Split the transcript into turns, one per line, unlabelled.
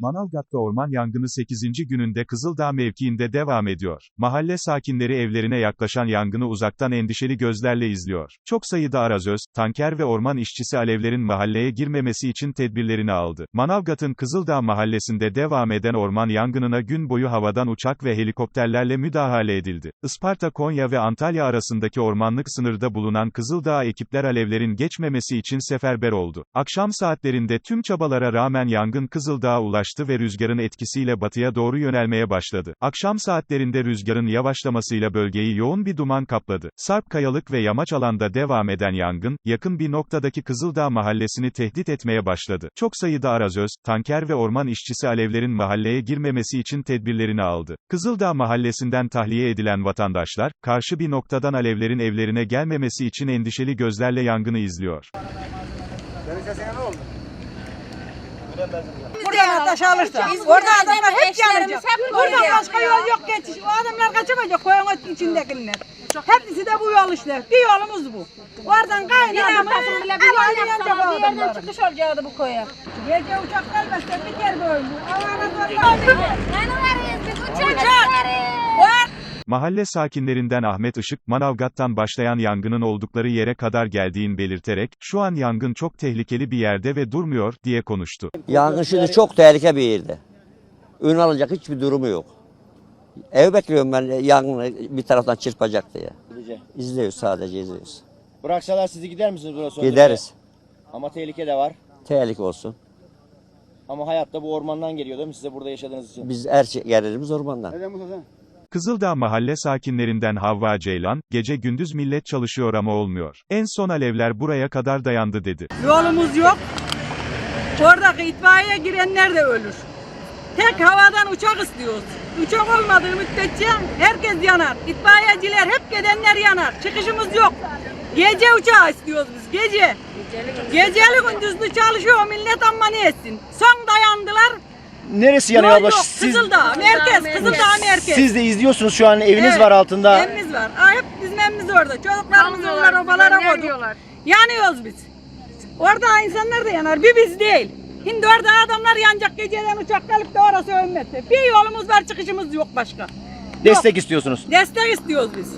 Manavgat'ta orman yangını 8. gününde Kızıldağ mevkiinde devam ediyor. Mahalle sakinleri evlerine yaklaşan yangını uzaktan endişeli gözlerle izliyor. Çok sayıda arazöz, tanker ve orman işçisi alevlerin mahalleye girmemesi için tedbirlerini aldı. Manavgat'ın Kızıldağ mahallesinde devam eden orman yangınına gün boyu havadan uçak ve helikopterlerle müdahale edildi. Isparta, Konya ve Antalya arasındaki ormanlık sınırda bulunan Kızıldağ ekipler alevlerin geçmemesi için seferber oldu. Akşam saatlerinde tüm çabalara rağmen yangın Kızıldağ'a ulaştı ve rüzgarın etkisiyle batıya doğru yönelmeye başladı. Akşam saatlerinde rüzgarın yavaşlamasıyla bölgeyi yoğun bir duman kapladı. Sarp kayalık ve yamaç alanda devam eden yangın, yakın bir noktadaki Kızıldağ mahallesini tehdit etmeye başladı. Çok sayıda arazöz, tanker ve orman işçisi alevlerin mahalleye girmemesi için tedbirlerini aldı. Kızıldağ mahallesinden tahliye edilen vatandaşlar, karşı bir noktadan alevlerin evlerine gelmemesi için endişeli gözlerle yangını izliyor.
Buradan ateş alırsa. Orada adamlar hep yanacak. Buradan başka yol yok geçiş. O adamlar kaçamayacak koyun içindekiler. Hepsi de bu yol işte. Bir yolumuz bu. Oradan
yol
hemen yanacak o adamlar.
çıkış olacaktı bu koya.
Gece uçak gelmezse biter böyle. Allah'ına zorla.
Yanılarıyız biz uçak isteriz.
Mahalle sakinlerinden Ahmet Işık, Manavgat'tan başlayan yangının oldukları yere kadar geldiğini belirterek, şu an yangın çok tehlikeli bir yerde ve durmuyor, diye konuştu.
Yangın şimdi çok tehlike bir yerde. Ön alacak hiçbir durumu yok. Ev bekliyorum ben yangını bir taraftan çırpacak diye. İzliyoruz sadece izliyoruz.
Bıraksalar sizi gider misiniz burası?
Gideriz.
Ama tehlike de var.
Tehlike olsun.
Ama hayatta bu ormandan geliyor değil mi size burada yaşadığınız için?
Biz her şey yerlerimiz ormandan.
Kızıldağ mahalle sakinlerinden Havva Ceylan, gece gündüz millet çalışıyor ama olmuyor. En son alevler buraya kadar dayandı dedi.
Yolumuz yok. Oradaki itfaiye girenler de ölür. Tek havadan uçak istiyoruz. Uçak olmadığı müddetçe herkes yanar. İtfaiyeciler hep gidenler yanar. Çıkışımız yok. Gece uçağı istiyoruz biz gece. Geceli gündüzlü çalışıyor millet amma ne etsin. Son dayandılar.
Neresi
Yol
yanıyor abla?
yok.
Siz,
Kızıldağ merkez. Kızıldağ merkez.
siz de izliyorsunuz şu an eviniz
Evet,
var altında.
Evimiz var. Aa, hep bizim evimiz orada. Çocuklarımız onlar obalara koyduk. Yanıyoruz biz. Orada insanlar da yanar. Bir biz değil. Şimdi orada adamlar yanacak geceden uçak gelip de orası ölmezse. Bir yolumuz var çıkışımız yok başka.
Destek istiyorsunuz.
Destek istiyoruz biz.